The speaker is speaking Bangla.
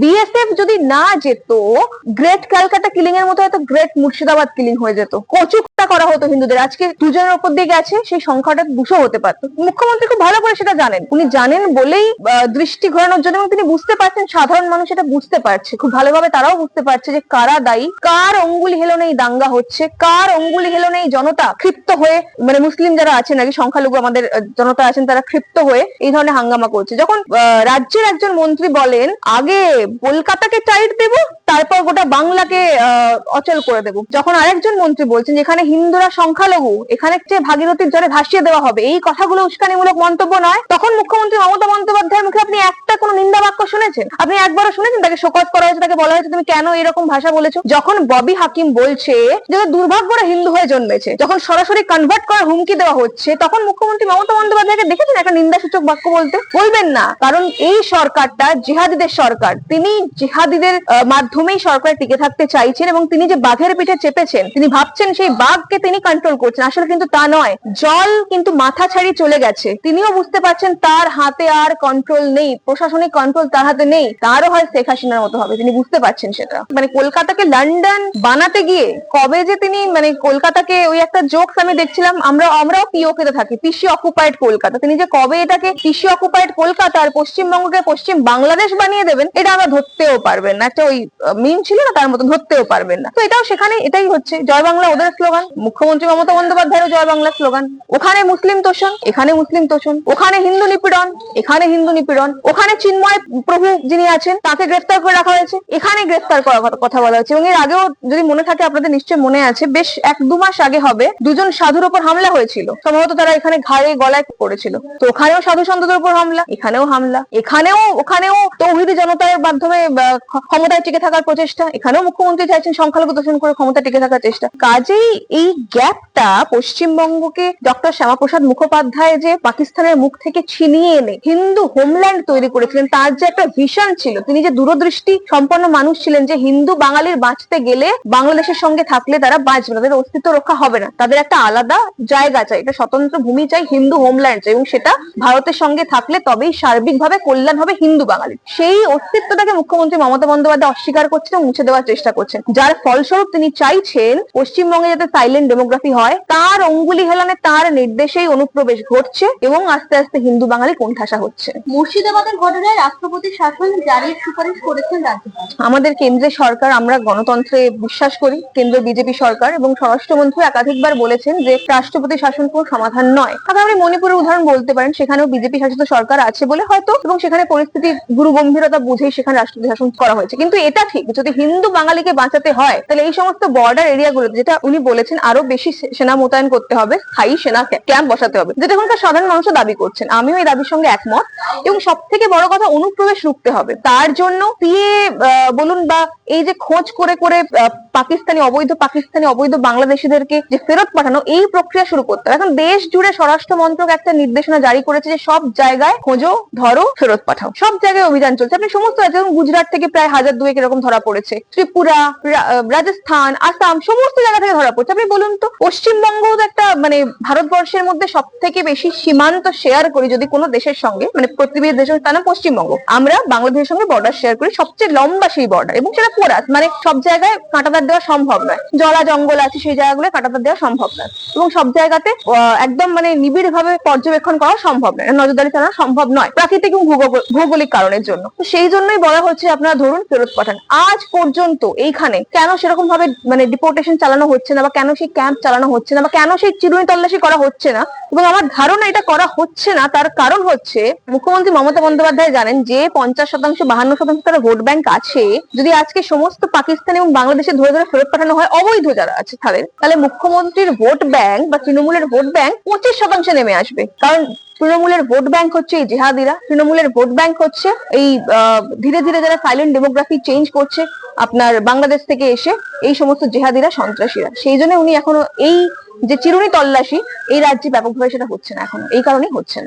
বিএসএফ যদি না যেত গ্রেট ক্যালকাটা কিলিং এর মতো হয়তো গ্রেট মুর্শিদাবাদ কিলিং হয়ে যেত। কচুকটা করা হতো হিন্দুদের। আজকে দুজনের ওপর দিয়ে গেছে, সেই সংখ্যাটা দুশো হতে পারতো। মুখ্যমন্ত্রী খুব ভালো করে সেটা জানেন। উনি জানেন বলেই দৃষ্টি ঘোরানোর জন্য তিনি বুঝতে পারছেন, সাধারণ মানুষ এটা বুঝতে পারছে। খুব ভালোভাবে তারাও বুঝতে পারছে যে কারা দায়ী, কার অঙ্গুলি হেলনে এই দাঙ্গা হচ্ছে, কার অঙ্গুলি হেলনে এই জনতা ক্ষিপ্ত হয়ে মানে মুসলিম যারা আছেন নাকি সংখ্যালঘু আমাদের জনতা আছেন তারা ক্ষিপ্ত হয়ে এই ধরনের হাঙ্গামা করছে। যখন রাজ্যের একজন মন্ত্রী বলেন, আগে কলকাতাকে টাইট দেব, তারপর গোটা বাংলাকে অচল করে দেব। যখন আরেকজন মন্ত্রী বলছেন যেখানে হিন্দুরা সংখ্যালঘু, এখানে যে ভাগীরথীর জলে ভাসিয়ে দেওয়া হবে। এই কথাগুলো উস্কানিমূলক মন্তব্য নয়। তখন মুখ্যমন্ত্রী মমতা বন্দ্যোপাধ্যায়ের মুখে আপনি একটা কোনো নিন্দা বাক্য শুনেছেন? আপনি একবারও শুনেছেন? তাকে শোকজ করা হয়েছে, তাকে বলা হয়েছে, তুমি কেন এরকম ভাষা বলেছ? যখন ববি হাকিম বলছে যে দুর্ভাগ্যরা হিন্দু হয়ে জন্মেছে। যখন সরাসরি কনভার্ট করার হুমকি দেওয়া হচ্ছে, তখন মুখ্যমন্ত্রী মমতা বন্দ্যোপাধ্যায়কে দেখেছেন একটা নিন্দাসূচক বাক্য বলতে? বলবেন না। কারণ এই সরকারটা জিহাদিদের সরকার। তিনি জিহাদিদের মাধ্যমেই সরকারে টিকে থাকতে চাইছেন এবং তিনি যে বাঘের পিঠে চেপেছেন, তিনি ভাবছেন সেই বাঘকে তিনি কন্ট্রোল করছেন। আসলে কিন্তু তা নয়। জল কিন্তু মাথা ছাড়িয়ে চলে গেছে। তিনিও বুঝতে পারছেন তার হাতে আর কন্ট্রোল নেই, প্রশাসনিক কন্ট্রোল তার হাতে নেই। তারও হয় শেখ হাসিনার মতো হবে, তিনি বুঝতে পারছেন সেটা। মানে কলকাতাকে লন্ডন বানাতে গিয়ে কবে যে তিনি মানে কলকাতাকে ওই একটা জোকস আমি দেখছিলাম, আমরা, আমরাও পিওকে তে থাকি পিসি অকুপাইড কলকাতা। তিনি যে কবে এটাকে পিসি অকুপাইড কলকাতা আর পশ্চিমবঙ্গকে পশ্চিম বাংলাদেশ বানিয়ে দেবেন, এটা আমরা ধরতেও পারবেন না। একটা ওই মিম ছিল না তার মতো, ধরতেও পারবেন না। তো এটাও সেখানে, এটাই হচ্ছে জয় বাংলা ওদের স্লোগান। মুখ্যমন্ত্রী মমতা বন্দ্যোপাধ্যায়েরও জয় বাংলা স্লোগান। ওখানে মুসলিম তোষণ, এখানে মুসলিম তোষণ। ওখানে হিন্দু নিপীড়ন, এখানে হিন্দু নিপীড়ন। ওখানে চিন্ময় প্রভু যিনি আছেন, তাকে গ্রেফতার করে রাখা হয়েছে। এখানে গ্রেফতার করার কথা- বলা হচ্ছে এবং এর আগেও যদি মনে থাকে, আপনাদের নিশ্চয় মনে আছে, বেশ এক দু মাস আগে হবে, দুজন সাধুর উপর হামলা হয়েছিল। সম্ভবত তারা এখানে ঘাড়ে গলায় করেছিল তো ওখানেও সাধু সন্তদের উপর হামলা, এখানেও হামলা, এখানেও, ওখানেও তৌহিদি জনতার মাধ্যমে ক্ষমতায় টিকে থাকার প্রচেষ্টা, এখানেও মুখ্যমন্ত্রী চাইছেন সংখ্যালঘু দূষণ করে ক্ষমতা টিকে থাকার চেষ্টা। কাজেই এই গ্যাপটা পশ্চিমবঙ্গকে ডক্টর শ্যামাপ্রসাদ মুখোপাধ্যায় যে পাকিস্তানের মুখ থেকে ছিনিয়ে এনে হিন্দু হোমল্যান্ড তৈরি করেছিলেন, তার যে একটা ভিশন ছিল, তিনি যে দূরদৃষ্টি সম্পন্ন মানুষ ছিলেন, যে হিন্দু বাঙালির বাঁচতে গেলে বাংলাদেশের সঙ্গে থাকলে তারা বাঁচবে তাদের অস্তিত্ব রক্ষা হবে না। তাদের একটা আলাদা জায়গা চাই, একটা স্বতন্ত্র ভূমি চাই হিন্দু হোমল্যান্ড চাই, এবং সেটা ভারতের সঙ্গে থাকলে তবেই সার্বিকভাবে কল্যাণ হবে হিন্দু বাঙালির। সেই অস্তিত্বটাকে মুখ্যমন্ত্রী মমতা বন্দ্যোপাধ্যায় অস্বীকার করছেন এবং মুছে দেওয়ার চেষ্টা করছেন। যার ফলস্বরূপ তিনি চাইছেন পশ্চিমবঙ্গে যাতে সাইলেন্ট ডেমোগ্রাফি হয় তার অঙ্গুলি হেলানে তার নির্দেশেই অনুপ্রবেশ ঘটছে এবং আস্তে আস্তে হিন্দু বাঙালি কোণঠাসা হচ্ছে। মুর্শিদাবাদের ঘটনায় রাষ্ট্রপতি শাসন জারির সুপারিশ করেছেন রাজ্যপাল। আমাদের কেন্দ্রের সরকার আমরা গণতন্ত্রে বিশ্বাস করি কেন্দ্র বিজেপি সরকার এবং স্বরাষ্ট্রমন্ত্রী একাধিকবার বলেছেন যে রাষ্ট্রপতি শাসন কোনো সমাধান নয়। তবে আপনি মণিপুরের উদাহরণ বলতে পারেন সেখানেও বিজেপি শাসিত সরকার আছে বলে হয়তো এবং সেখানে পরিস্থিতি গুরু গম্ভীরতা বুঝেই সেখানে রাষ্ট্রপতি শাসন করা হয়েছে। কিন্তু এটা ঠিক, যদি হিন্দু বাঙালিকে বাঁচাতে হয়, তাহলে এই সমস্ত বর্ডার এরিয়াগুলোতে যেটা উনি বলেছেন, আরও বেশি সেনা মোতায়েন করতে হবে, স্থায়ী সেনা ক্যাম্প বসাতে হবে। যেটা এখনকার সাধারণ মানুষ দাবি করছেন। আমিও এই দাবির সঙ্গে একমত। এবং সব থেকে বড় কথা, অনুপ্রবেশ রুখতে হবে। তার জন্য সিএ বলুন বা এই যে খোঁজ করে করে পাকিস্তানি, অবৈধ পাকিস্তানি, অবৈধ বাংলাদেশিদেরকে যে ফেরত পাঠানো, এই প্রক্রিয়া শুরু করতে হবে। এখন দেশ জুড়ে স্বরাষ্ট্র মন্ত্রক একটা নির্দেশনা জারি করেছে যে সব জায়গায় খোঁজো, ধরো, ফেরত পাঠাও। সব জায়গায় অভিযান চলছে। আপনি সমস্ত যেমন গুজরাট থেকে প্রায় হাজার দুয়েক এরকম ধরা পড়েছে। ত্রিপুরা রাজস্থান, আসাম, সমস্ত জায়গা থেকে ধরা পড়ছে। আপনি বলুন তো পশ্চিমবঙ্গ একটা মানে ভারতবর্ষের মধ্যে সব থেকে বেশি সীমান্ত শেয়ার করি যদি কোনো দেশের সঙ্গে মানে প্রতিবেশী দেশের তার নাম পশ্চিমবঙ্গ। আমরা বাংলাদেশের সঙ্গে বর্ডার শেয়ার করি, সবচেয়ে লম্বা সেই বর্ডার এবং সেটা পোরাস মানে সব জায়গায় কাঁটাতার দেওয়া সম্ভব নয়। জলা জঙ্গল আছে সেই জায়গাগুলো কাঁটাতার দেওয়া সম্ভব নয়। এবং সব জায়গাতে একদম মানে নিবিড় ভাবে পর্যবেক্ষণ করা সম্ভব নয়, নজরদারি চালানো সম্ভব নয়, প্রাকৃতিক এবং ভূগোল- ভৌগোলিক কারণের জন্য। সেই জন্যই বলা হচ্ছে আপনারা ধরুন ফেরত পাঠান। আজ পর্যন্ত এইখানে কেন সেরকম ভাবে মানে ডিপোর্টেশন চালানো হচ্ছে না বা কেন সেই ক্যাম্প চালানো হচ্ছে না বা কেন সেই চিরুনি তল্লাশি করা হচ্ছে না? এবং আমার ধারণা এটা করা হচ্ছে না, তার কারণ হচ্ছে মুখ্যমন্ত্রী মমতা বন্দ্যোপাধ্যায় জানেন যে পঞ্চাশ শতাংশ, বাহান্ন শতাংশ তারা ভোট ব্যাংক আছে। যদি আজকে সমস্ত পাকিস্তান এবং বাংলাদেশে ধরে ধরে ফেরত পাঠানো হয়, অবৈধ যারা আছে তাদের, তাহলে মুখ্যমন্ত্রীর ভোট ব্যাংক বা তৃণমূলের ভোট ব্যাংক পঁচিশ শতাংশে নেমে আসবে। কারণ তৃণমূলের ভোট ব্যাংক হচ্ছে এই জেহাদিরা। তৃণমূলের ভোট ব্যাংক হচ্ছে এই ধীরে ধীরে যারা সাইলেন্ট ডেমোগ্রাফি চেঞ্জ করছে আপনার বাংলাদেশ থেকে এসে এই সমস্ত জেহাদিরা, সন্ত্রাসীরা। সেই জন্য উনি এখনও এই যে চিরুনি তল্লাশি, এই রাজ্যে ব্যাপকভাবে সেটা হচ্ছে না এখন। এই কারণেই হচ্ছে না।